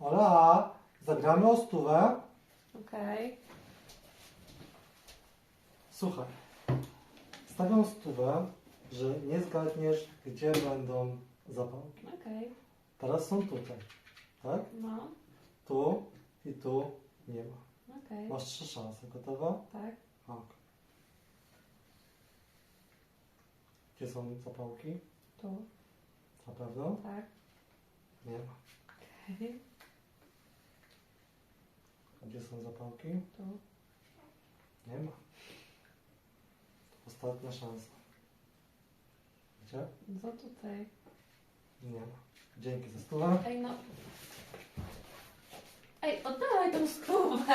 Ola, zagramy o stówę. Okej. Słuchaj, stawiam stówę, że nie zgadniesz, gdzie będą zapałki. Okej. Teraz są tutaj, tak? No. Tu i tu nie ma. Okej. Masz trzy szanse. Gotowa? Tak. Ok. Gdzie są zapałki? Tu. Na pewno? Tak. Nie ma. Okej. Gdzie są zapałki? Nie ma. Ostatnia szansa. Gdzie? No tutaj. Nie ma. Dzięki za stówę. Ej no. Ej, oddawaj tą stówę.